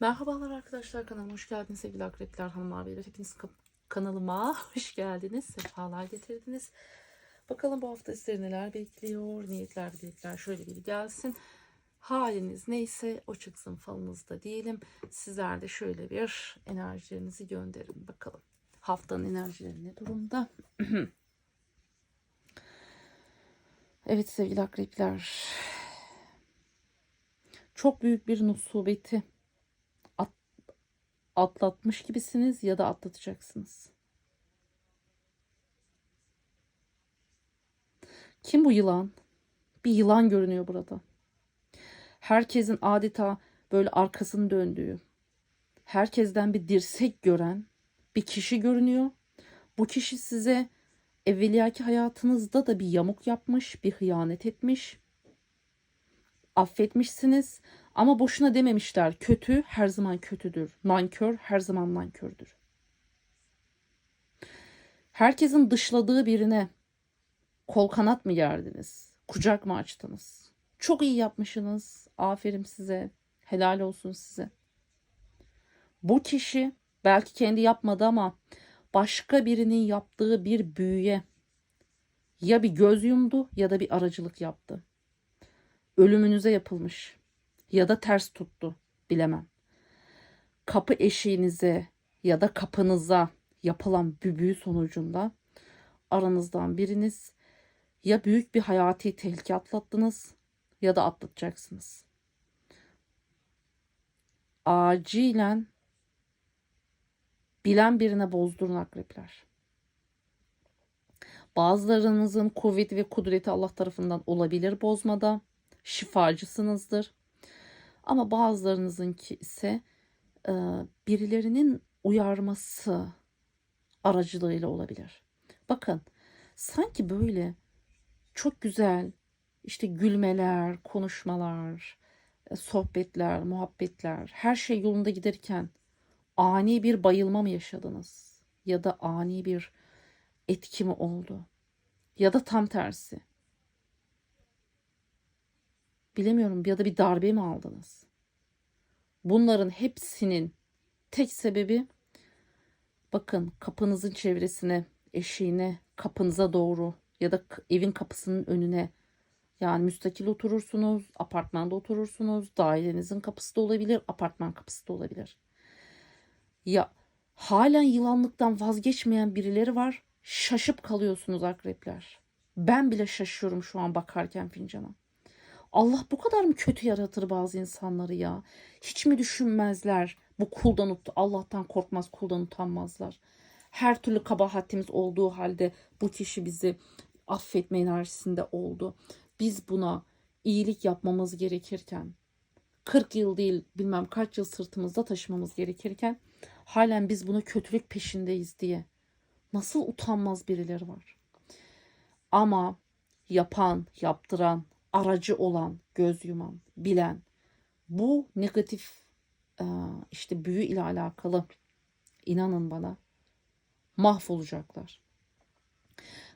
Merhabalar arkadaşlar kanalıma hoş geldiniz. Sevgili akrepler hanımlar beyler hepiniz kanalıma hoş geldiniz. Sefalar getirdiniz. Bakalım bu hafta sizleri neler bekliyor niyetler dilekler şöyle bir gelsin. Haliniz neyse o çıksın falınızda diyelim. Sizler de şöyle bir enerjilerinizi gönderin bakalım. Haftanın enerjileri ne durumda? Evet sevgili akrepler. Çok büyük bir musibeti atlatmış gibisiniz ya da atlatacaksınız. Kim bu yılan? Bir yılan görünüyor burada. Herkesin adeta böyle arkasını döndüğü, herkesten bir dirsek gören bir kişi görünüyor. Bu kişi size evveliyaki hayatınızda da bir yamuk yapmış, bir hıyanet etmiş. Affetmişsiniz ama boşuna dememişler. Kötü her zaman kötüdür. Nankör her zaman nankördür. Herkesin dışladığı birine kol kanat mı gerdiniz? Kucak mı açtınız? Çok iyi yapmışsınız. Aferin size. Helal olsun size. Bu kişi belki kendi yapmadı ama başka birinin yaptığı bir büyüye ya bir göz yumdu ya da bir aracılık yaptı. Ölümünüze yapılmış ya da ters tuttu bilemem. Kapı eşiğinize ya da kapınıza yapılan bir büyü sonucunda aranızdan biriniz ya büyük bir hayati tehlike atlattınız ya da atlatacaksınız. Acilen bilen birine bozdurun akrepler. Bazılarınızın kuvveti ve kudreti Allah tarafından olabilir bozmada. Şifacısınızdır. Ama bazılarınızınki ise e, birilerinin uyarması aracılığıyla olabilir. Bakın sanki böyle çok güzel işte gülmeler, konuşmalar, e, sohbetler, muhabbetler her şey yolunda giderken ani bir bayılma mı yaşadınız? Ya da ani bir etki mi oldu? Ya da tam tersi. Bilemiyorum ya da bir darbe mi aldınız? Bunların hepsinin tek sebebi bakın kapınızın çevresine, eşiğine, kapınıza doğru ya da evin kapısının önüne yani müstakil oturursunuz, apartmanda oturursunuz, dairenizin kapısı da olabilir, apartman kapısı da olabilir. Ya halen yılanlıktan vazgeçmeyen birileri var. Şaşıp kalıyorsunuz akrepler. Ben bile şaşıyorum şu an bakarken fincana. Allah bu kadar mı kötü yaratır bazı insanları ya? Hiç mi düşünmezler? Bu kuldan ut Allah'tan korkmaz, kuldan utanmazlar. Her türlü kabahatimiz olduğu halde bu kişi bizi affetme enerjisinde oldu. Biz buna iyilik yapmamız gerekirken 40 yıl değil bilmem kaç yıl sırtımızda taşımamız gerekirken halen biz buna kötülük peşindeyiz diye. Nasıl utanmaz birileri var. Ama yapan, yaptıran, aracı olan, göz yuman, bilen bu negatif e, işte büyü ile alakalı inanın bana mahvolacaklar.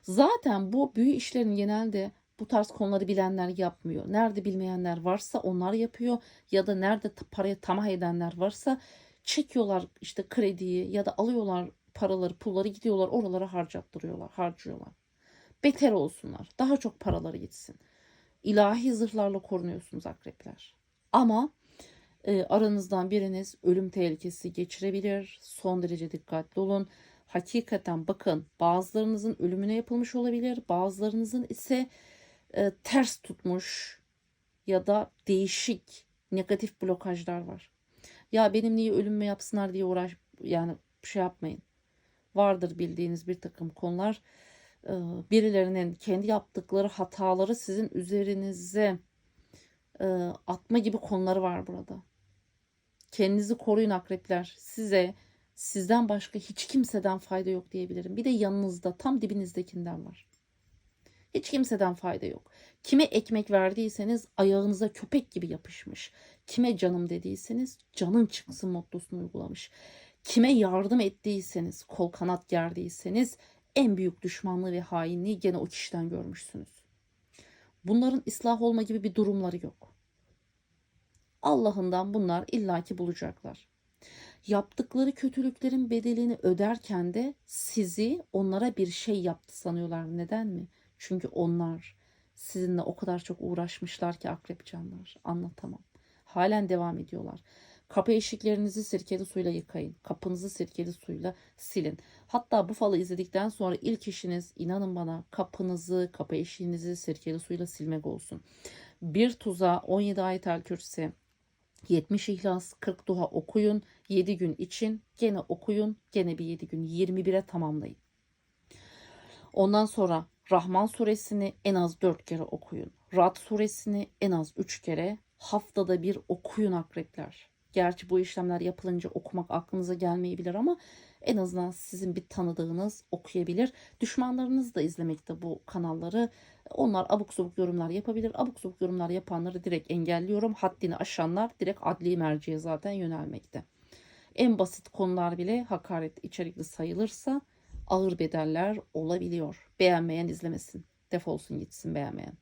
Zaten bu büyü işlerini genelde bu tarz konuları bilenler yapmıyor. Nerede bilmeyenler varsa onlar yapıyor ya da nerede paraya tamah edenler varsa çekiyorlar işte krediyi ya da alıyorlar paraları pulları gidiyorlar oralara harcattırıyorlar harcıyorlar. Beter olsunlar daha çok paraları gitsin ilahi zırhlarla korunuyorsunuz akrepler. Ama e, aranızdan biriniz ölüm tehlikesi geçirebilir. Son derece dikkatli olun. Hakikaten bakın bazılarınızın ölümüne yapılmış olabilir. Bazılarınızın ise e, ters tutmuş ya da değişik negatif blokajlar var. Ya benim niye ölümme yapsınlar diye uğraş yani şey yapmayın. Vardır bildiğiniz bir takım konular birilerinin kendi yaptıkları hataları sizin üzerinize e, atma gibi konuları var burada. Kendinizi koruyun akrepler. Size sizden başka hiç kimseden fayda yok diyebilirim. Bir de yanınızda tam dibinizdekinden var. Hiç kimseden fayda yok. Kime ekmek verdiyseniz ayağınıza köpek gibi yapışmış. Kime canım dediyseniz canın çıksın mottosunu uygulamış. Kime yardım ettiyseniz, kol kanat gerdiyseniz en büyük düşmanlığı ve hainliği gene o kişiden görmüşsünüz. Bunların ıslah olma gibi bir durumları yok. Allah'ından bunlar illaki bulacaklar. Yaptıkları kötülüklerin bedelini öderken de sizi onlara bir şey yaptı sanıyorlar. Neden mi? Çünkü onlar sizinle o kadar çok uğraşmışlar ki akrep canlar. Anlatamam. Halen devam ediyorlar. Kapı eşiklerinizi sirkeli suyla yıkayın. Kapınızı sirkeli suyla silin. Hatta bu falı izledikten sonra ilk işiniz inanın bana kapınızı, kapı eşiğinizi sirkeli suyla silmek olsun. Bir tuza 17 ayet el kürsi, 70 ihlas, 40 duha okuyun. 7 gün için gene okuyun. Gene bir 7 gün 21'e tamamlayın. Ondan sonra Rahman suresini en az 4 kere okuyun. Rad suresini en az 3 kere haftada bir okuyun akrepler. Gerçi bu işlemler yapılınca okumak aklınıza gelmeyebilir ama en azından sizin bir tanıdığınız okuyabilir. Düşmanlarınız da izlemekte bu kanalları. Onlar abuk subuk yorumlar yapabilir. Abuk subuk yorumlar yapanları direkt engelliyorum. Haddini aşanlar direkt adli merciye zaten yönelmekte. En basit konular bile hakaret içerikli sayılırsa ağır bedeller olabiliyor. Beğenmeyen izlemesin. Defolsun gitsin beğenmeyen.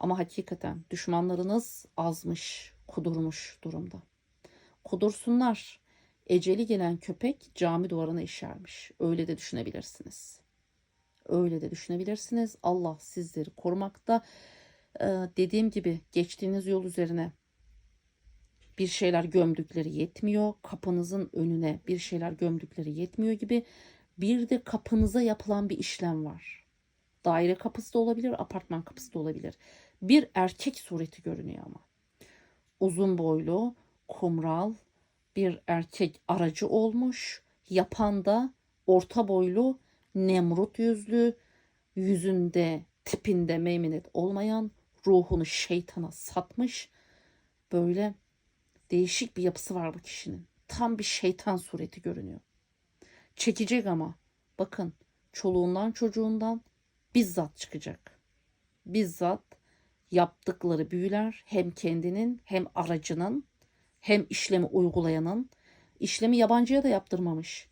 Ama hakikaten düşmanlarınız azmış, kudurmuş durumda. Kudursunlar. Eceli gelen köpek cami duvarına işermiş. Öyle de düşünebilirsiniz. Öyle de düşünebilirsiniz. Allah sizleri korumakta. Ee, dediğim gibi geçtiğiniz yol üzerine bir şeyler gömdükleri yetmiyor. Kapınızın önüne bir şeyler gömdükleri yetmiyor gibi. Bir de kapınıza yapılan bir işlem var. Daire kapısı da olabilir, apartman kapısı da olabilir. Bir erkek sureti görünüyor ama. Uzun boylu, kumral bir erkek aracı olmuş. Yapan da orta boylu, nemrut yüzlü, yüzünde, tipinde meymenet olmayan, ruhunu şeytana satmış. Böyle değişik bir yapısı var bu kişinin. Tam bir şeytan sureti görünüyor. Çekecek ama. Bakın çoluğundan çocuğundan bizzat çıkacak. Bizzat yaptıkları büyüler hem kendinin hem aracının hem işlemi uygulayanın işlemi yabancıya da yaptırmamış.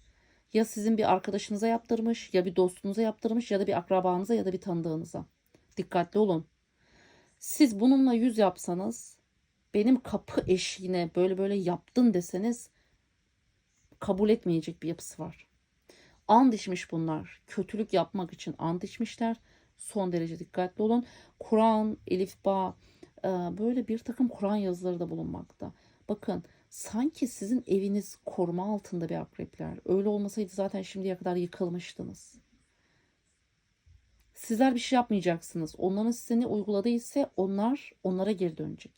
Ya sizin bir arkadaşınıza yaptırmış, ya bir dostunuza yaptırmış, ya da bir akrabanıza ya da bir tanıdığınıza. Dikkatli olun. Siz bununla yüz yapsanız, benim kapı eşiğine böyle böyle yaptın deseniz kabul etmeyecek bir yapısı var. And içmiş bunlar. Kötülük yapmak için and içmişler. Son derece dikkatli olun. Kur'an, Elif, Ba e, böyle bir takım Kur'an yazıları da bulunmakta. Bakın sanki sizin eviniz koruma altında bir akrepler. Öyle olmasaydı zaten şimdiye kadar yıkılmıştınız. Sizler bir şey yapmayacaksınız. Onların size ne uyguladıysa onlar onlara geri dönecek.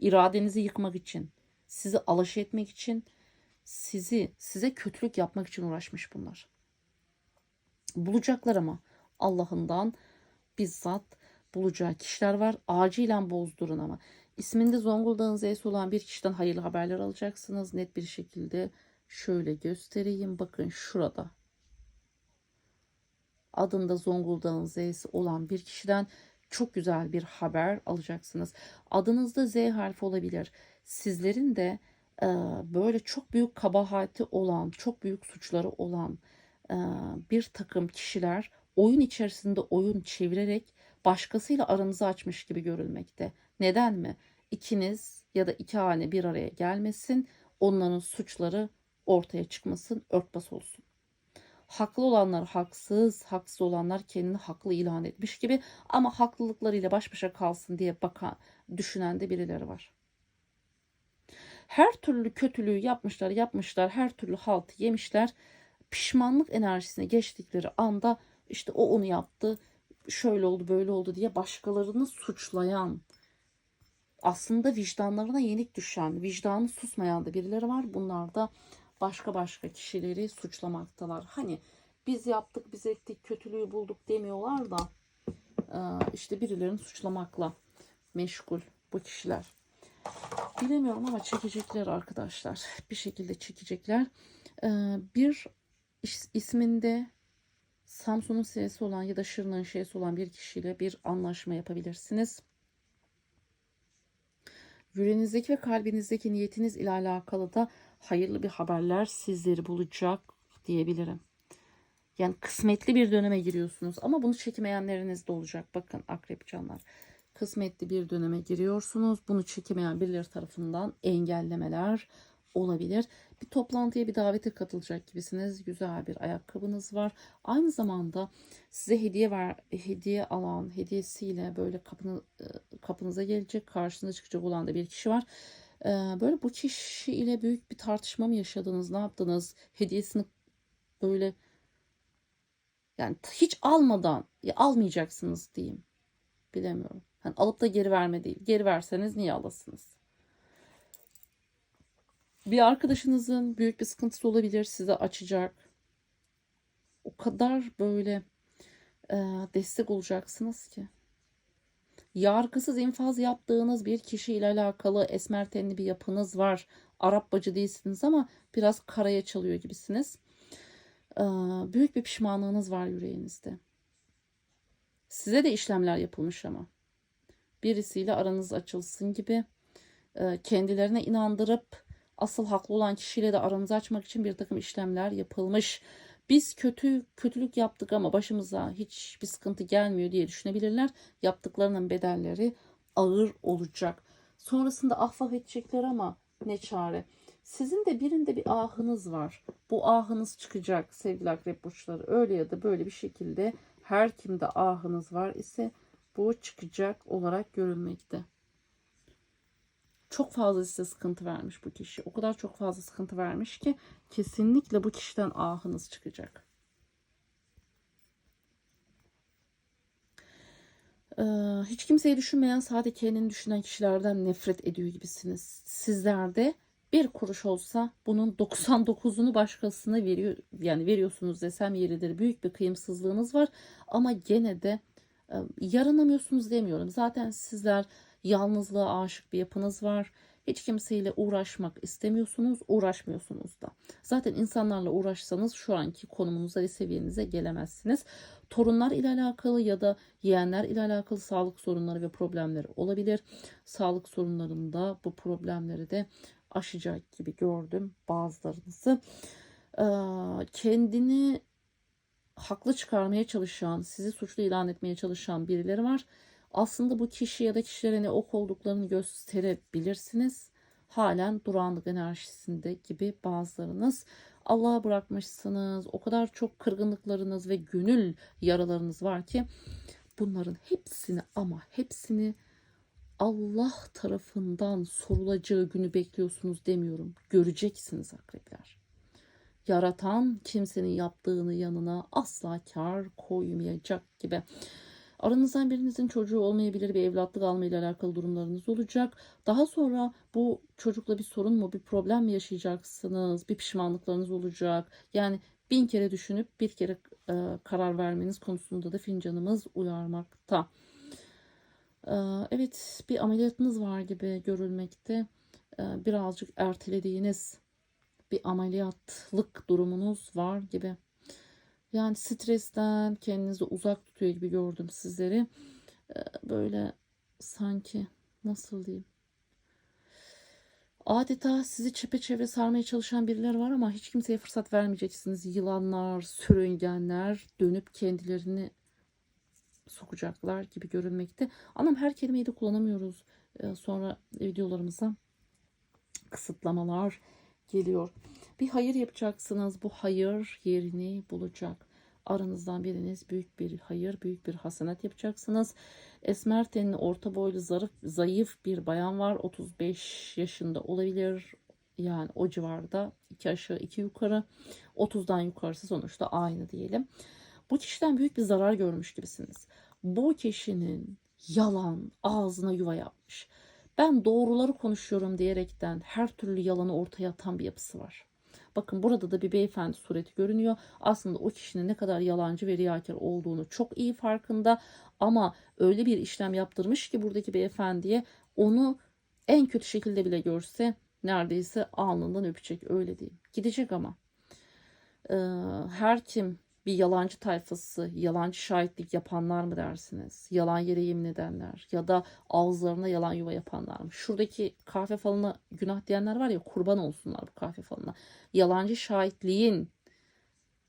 İradenizi yıkmak için, sizi alaş etmek için, sizi size kötülük yapmak için uğraşmış bunlar. Bulacaklar ama Allah'ından bizzat bulacağı kişiler var. Acilen bozdurun ama. İsminde Zonguldak'ın Z'si olan bir kişiden hayırlı haberler alacaksınız. Net bir şekilde şöyle göstereyim. Bakın şurada. Adında Zonguldak'ın Z'si olan bir kişiden çok güzel bir haber alacaksınız. Adınızda Z harfi olabilir. Sizlerin de e, böyle çok büyük kabahati olan, çok büyük suçları olan e, bir takım kişiler oyun içerisinde oyun çevirerek başkasıyla aranızı açmış gibi görülmekte. Neden mi? İkiniz ya da iki hane bir araya gelmesin, onların suçları ortaya çıkmasın, örtbas olsun. Haklı olanlar haksız, haksız olanlar kendini haklı ilan etmiş gibi ama haklılıklarıyla baş başa kalsın diye bakan, düşünen de birileri var. Her türlü kötülüğü yapmışlar, yapmışlar, her türlü haltı yemişler. Pişmanlık enerjisine geçtikleri anda işte o onu yaptı, şöyle oldu, böyle oldu diye başkalarını suçlayan, aslında vicdanlarına yenik düşen, vicdanı susmayan da birileri var. Bunlar da başka başka kişileri suçlamaktalar. Hani biz yaptık, biz ettik, kötülüğü bulduk demiyorlar da e, işte birilerini suçlamakla meşgul bu kişiler. Bilemiyorum ama çekecekler arkadaşlar. Bir şekilde çekecekler. E, bir isminde Samsun'un sesi olan ya da Şırnak'ın şeysi olan bir kişiyle bir anlaşma yapabilirsiniz. Yüreğinizdeki ve kalbinizdeki niyetiniz ile alakalı da hayırlı bir haberler sizleri bulacak diyebilirim. Yani kısmetli bir döneme giriyorsunuz ama bunu çekmeyenleriniz de olacak. Bakın akrep canlar. kısmetli bir döneme giriyorsunuz. Bunu çekemeyen birileri tarafından engellemeler olabilir. Bir toplantıya bir davete katılacak gibisiniz. Güzel bir ayakkabınız var. Aynı zamanda size hediye ver, hediye alan, hediyesiyle böyle kapını, e, kapınıza gelecek, karşınıza çıkacak olan da bir kişi var. Ee, Böyle bu kişi ile büyük bir tartışma mı yaşadınız? Ne yaptınız? Hediyesini böyle yani hiç almadan ya almayacaksınız diyeyim. Bilemiyorum. Hani alıp da geri verme değil. Geri verseniz niye alasınız? Bir arkadaşınızın büyük bir sıkıntısı olabilir. Size açacak. O kadar böyle e, destek olacaksınız ki. Yargısız infaz yaptığınız bir kişiyle alakalı esmer tenli bir yapınız var. Arap bacı değilsiniz ama biraz karaya çalıyor gibisiniz. Ee, büyük bir pişmanlığınız var yüreğinizde. Size de işlemler yapılmış ama. Birisiyle aranız açılsın gibi. Ee, kendilerine inandırıp asıl haklı olan kişiyle de aranızı açmak için bir takım işlemler yapılmış. Biz kötü kötülük yaptık ama başımıza hiçbir sıkıntı gelmiyor diye düşünebilirler. Yaptıklarının bedelleri ağır olacak. Sonrasında affaf edecekler ama ne çare. Sizin de birinde bir ahınız var. Bu ahınız çıkacak sevgili akrep burçları. Öyle ya da böyle bir şekilde her kimde ahınız var ise bu çıkacak olarak görülmekte. Çok fazla size sıkıntı vermiş bu kişi. O kadar çok fazla sıkıntı vermiş ki kesinlikle bu kişiden ahınız çıkacak. Ee, hiç kimseyi düşünmeyen sadece kendini düşünen kişilerden nefret ediyor gibisiniz. Sizlerde bir kuruş olsa bunun 99'unu başkasına veriyor yani veriyorsunuz desem yeridir. Büyük bir kıyımsızlığınız var ama gene de e, yaranamıyorsunuz demiyorum. Zaten sizler yalnızlığa aşık bir yapınız var. Hiç kimseyle uğraşmak istemiyorsunuz, uğraşmıyorsunuz da. Zaten insanlarla uğraşsanız şu anki konumunuza ve seviyenize gelemezsiniz. Torunlar ile alakalı ya da yeğenler ile alakalı sağlık sorunları ve problemleri olabilir. Sağlık sorunlarında bu problemleri de aşacak gibi gördüm bazılarınızı. Ee, kendini haklı çıkarmaya çalışan, sizi suçlu ilan etmeye çalışan birileri var. Aslında bu kişi ya da kişilere ne ok olduklarını gösterebilirsiniz. Halen durağanlık enerjisinde gibi bazılarınız. Allah'a bırakmışsınız. O kadar çok kırgınlıklarınız ve gönül yaralarınız var ki bunların hepsini ama hepsini Allah tarafından sorulacağı günü bekliyorsunuz demiyorum. Göreceksiniz akrepler. Yaratan kimsenin yaptığını yanına asla kar koymayacak gibi. Aranızdan birinizin çocuğu olmayabilir bir evlatlık alma ile alakalı durumlarınız olacak. Daha sonra bu çocukla bir sorun mu bir problem mi yaşayacaksınız? Bir pişmanlıklarınız olacak. Yani bin kere düşünüp bir kere e, karar vermeniz konusunda da fincanımız uyarmakta. E, evet bir ameliyatınız var gibi görülmekte. E, birazcık ertelediğiniz bir ameliyatlık durumunuz var gibi. Yani stresten kendinizi uzak tutuyor gibi gördüm sizleri. Ee, böyle sanki nasıl diyeyim. Adeta sizi çepeçevre sarmaya çalışan birileri var ama hiç kimseye fırsat vermeyeceksiniz. Yılanlar, sürüngenler dönüp kendilerini sokacaklar gibi görünmekte. Anam her kelimeyi de kullanamıyoruz. Ee, sonra videolarımıza kısıtlamalar geliyor. Bir hayır yapacaksınız. Bu hayır yerini bulacak. Aranızdan biriniz büyük bir hayır, büyük bir hasenat yapacaksınız. Esmer tenli, orta boylu, zarif, zayıf bir bayan var. 35 yaşında olabilir. Yani o civarda iki aşağı iki yukarı. 30'dan yukarısı sonuçta aynı diyelim. Bu kişiden büyük bir zarar görmüş gibisiniz. Bu kişinin yalan ağzına yuva yapmış. Ben doğruları konuşuyorum diyerekten her türlü yalanı ortaya atan bir yapısı var. Bakın burada da bir beyefendi sureti görünüyor. Aslında o kişinin ne kadar yalancı ve riyakar olduğunu çok iyi farkında. Ama öyle bir işlem yaptırmış ki buradaki beyefendiye onu en kötü şekilde bile görse neredeyse alnından öpecek öyle diyeyim. Gidecek ama. Ee, her kim bir yalancı tayfası, yalancı şahitlik yapanlar mı dersiniz? Yalan yere yemin edenler ya da ağızlarına yalan yuva yapanlar mı? Şuradaki kahve falına günah diyenler var ya kurban olsunlar bu kahve falına. Yalancı şahitliğin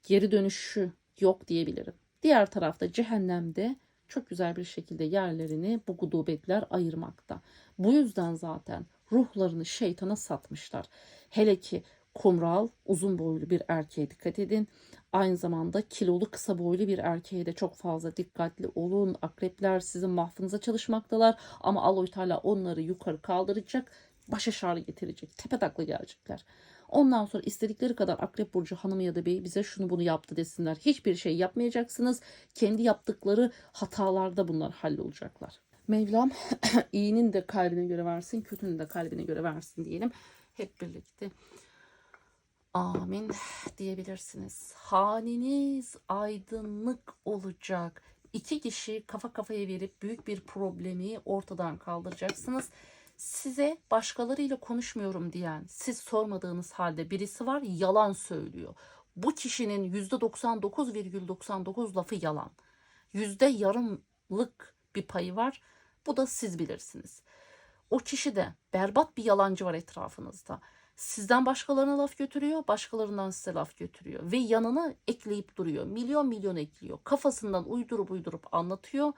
geri dönüşü yok diyebilirim. Diğer tarafta cehennemde çok güzel bir şekilde yerlerini bu gudubetler ayırmakta. Bu yüzden zaten ruhlarını şeytana satmışlar. Hele ki kumral, uzun boylu bir erkeğe dikkat edin. Aynı zamanda kilolu kısa boylu bir erkeğe de çok fazla dikkatli olun. Akrepler sizin mahfınıza çalışmaktalar ama Allahu Teala onları yukarı kaldıracak, başa şarı getirecek, tepe takla gelecekler. Ondan sonra istedikleri kadar Akrep Burcu hanımı ya da beyi bize şunu bunu yaptı desinler. Hiçbir şey yapmayacaksınız. Kendi yaptıkları hatalarda bunlar hallolacaklar. Mevlam iyinin de kalbine göre versin, kötünün de kalbine göre versin diyelim. Hep birlikte amin diyebilirsiniz. Haneniz aydınlık olacak. İki kişi kafa kafaya verip büyük bir problemi ortadan kaldıracaksınız. Size başkalarıyla konuşmuyorum diyen, siz sormadığınız halde birisi var yalan söylüyor. Bu kişinin %99,99 lafı yalan. Yüzde yarımlık bir payı var. Bu da siz bilirsiniz. O kişi de berbat bir yalancı var etrafınızda. Sizden başkalarına laf götürüyor, başkalarından size laf götürüyor ve yanına ekleyip duruyor. Milyon milyon ekliyor. Kafasından uydurup uydurup anlatıyor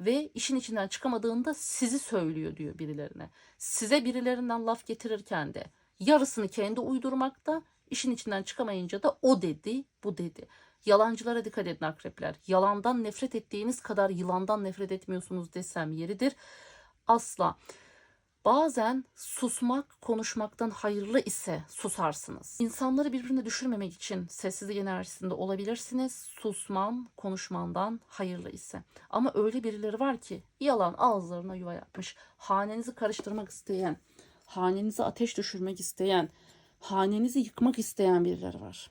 ve işin içinden çıkamadığında sizi söylüyor diyor birilerine. Size birilerinden laf getirirken de yarısını kendi uydurmakta, işin içinden çıkamayınca da o dedi, bu dedi. Yalancılara dikkat edin akrepler. Yalandan nefret ettiğiniz kadar yılandan nefret etmiyorsunuz desem yeridir. Asla. Bazen susmak konuşmaktan hayırlı ise susarsınız. İnsanları birbirine düşürmemek için sessizlik enerjisinde olabilirsiniz. Susman konuşmandan hayırlı ise. Ama öyle birileri var ki yalan ağızlarına yuva yapmış. Hanenizi karıştırmak isteyen, hanenize ateş düşürmek isteyen, hanenizi yıkmak isteyen birileri var.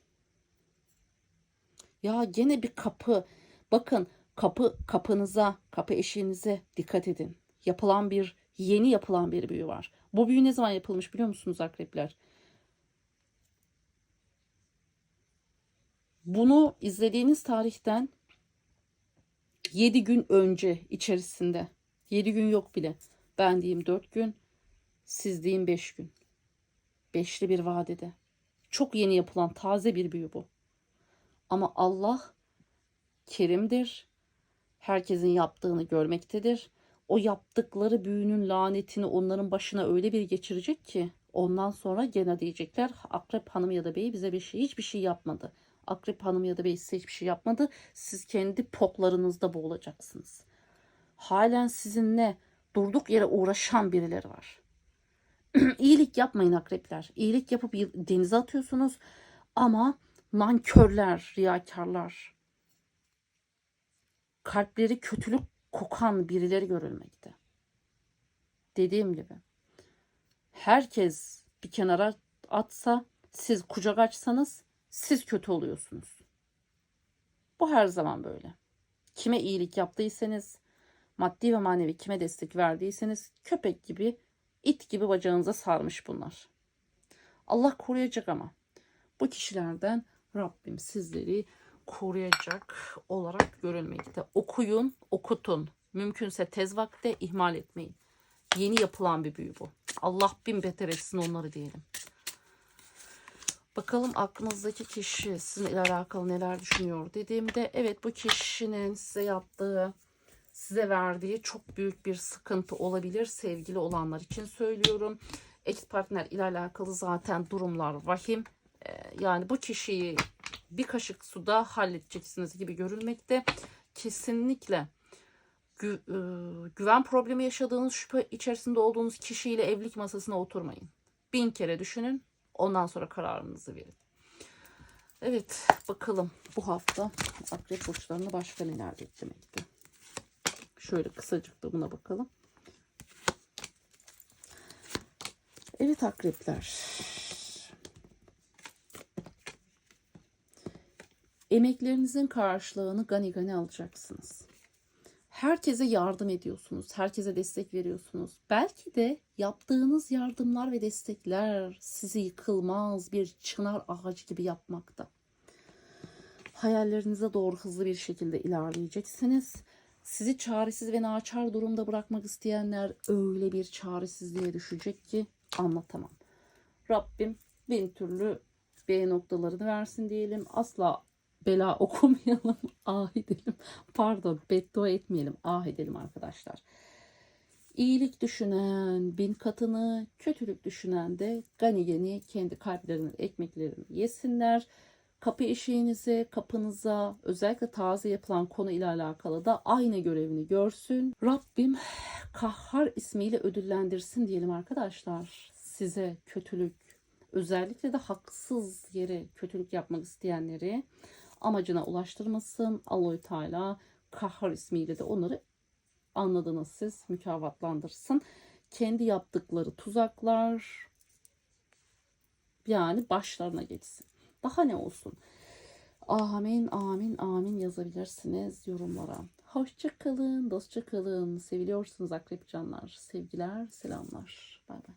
Ya gene bir kapı. Bakın kapı kapınıza, kapı eşiğinize dikkat edin. Yapılan bir yeni yapılan bir büyü var. Bu büyü ne zaman yapılmış biliyor musunuz akrepler? Bunu izlediğiniz tarihten 7 gün önce içerisinde 7 gün yok bile. Ben diyeyim 4 gün, siz deyin 5 gün. Beşli bir vadede. Çok yeni yapılan taze bir büyü bu. Ama Allah kerimdir. Herkesin yaptığını görmektedir. O yaptıkları büyünün lanetini onların başına öyle bir geçirecek ki ondan sonra gene diyecekler Akrep Hanım ya da Bey bize bir şey hiçbir şey yapmadı. Akrep Hanım ya da Bey size hiçbir şey yapmadı. Siz kendi poklarınızda boğulacaksınız. Halen sizinle durduk yere uğraşan birileri var. İyilik yapmayın akrepler. İyilik yapıp denize atıyorsunuz ama nankörler, riyakarlar, kalpleri kötülük kokan birileri görülmekte. Dediğim gibi herkes bir kenara atsa siz kucak açsanız siz kötü oluyorsunuz. Bu her zaman böyle. Kime iyilik yaptıysanız, maddi ve manevi kime destek verdiyseniz köpek gibi, it gibi bacağınıza sarmış bunlar. Allah koruyacak ama bu kişilerden Rabbim sizleri koruyacak olarak görülmekte. Okuyun, okutun. Mümkünse tez vakte ihmal etmeyin. Yeni yapılan bir büyü bu. Allah bin beter etsin onları diyelim. Bakalım aklınızdaki kişi sizinle alakalı neler düşünüyor dediğimde evet bu kişinin size yaptığı size verdiği çok büyük bir sıkıntı olabilir sevgili olanlar için söylüyorum. Eş partner ile alakalı zaten durumlar vahim. Ee, yani bu kişiyi bir kaşık suda halledeceksiniz gibi görülmekte. Kesinlikle gü, e, güven problemi yaşadığınız şüphe içerisinde olduğunuz kişiyle evlilik masasına oturmayın. Bin kere düşünün. Ondan sonra kararınızı verin. Evet bakalım bu hafta akrep burçlarını başka neler beklemekte. Şöyle kısacık da buna bakalım. Evet akrepler. Emeklerinizin karşılığını gani gani alacaksınız. Herkese yardım ediyorsunuz. Herkese destek veriyorsunuz. Belki de yaptığınız yardımlar ve destekler sizi yıkılmaz bir çınar ağacı gibi yapmakta. Hayallerinize doğru hızlı bir şekilde ilerleyeceksiniz. Sizi çaresiz ve naçar durumda bırakmak isteyenler öyle bir çaresizliğe düşecek ki anlatamam. Rabbim bin türlü B noktalarını versin diyelim. Asla bela okumayalım, ah edelim. Pardon, beddua etmeyelim, ah edelim arkadaşlar. İyilik düşünen bin katını, kötülük düşünen de gani gani kendi kalplerinin ekmeklerini yesinler. Kapı eşiğinize, kapınıza, özellikle taze yapılan konu ile alakalı da aynı görevini görsün. Rabbim Kahhar ismiyle ödüllendirsin diyelim arkadaşlar. Size kötülük, özellikle de haksız yere kötülük yapmak isteyenleri amacına ulaştırmasın. Allahü Teala Kahhar ismiyle de onları anladınız siz mükafatlandırsın. Kendi yaptıkları tuzaklar yani başlarına geçsin. Daha ne olsun? Amin, amin, amin yazabilirsiniz yorumlara. Hoşça kalın, dostça kalın. Seviliyorsunuz akrep canlar. Sevgiler, selamlar. Bay bay.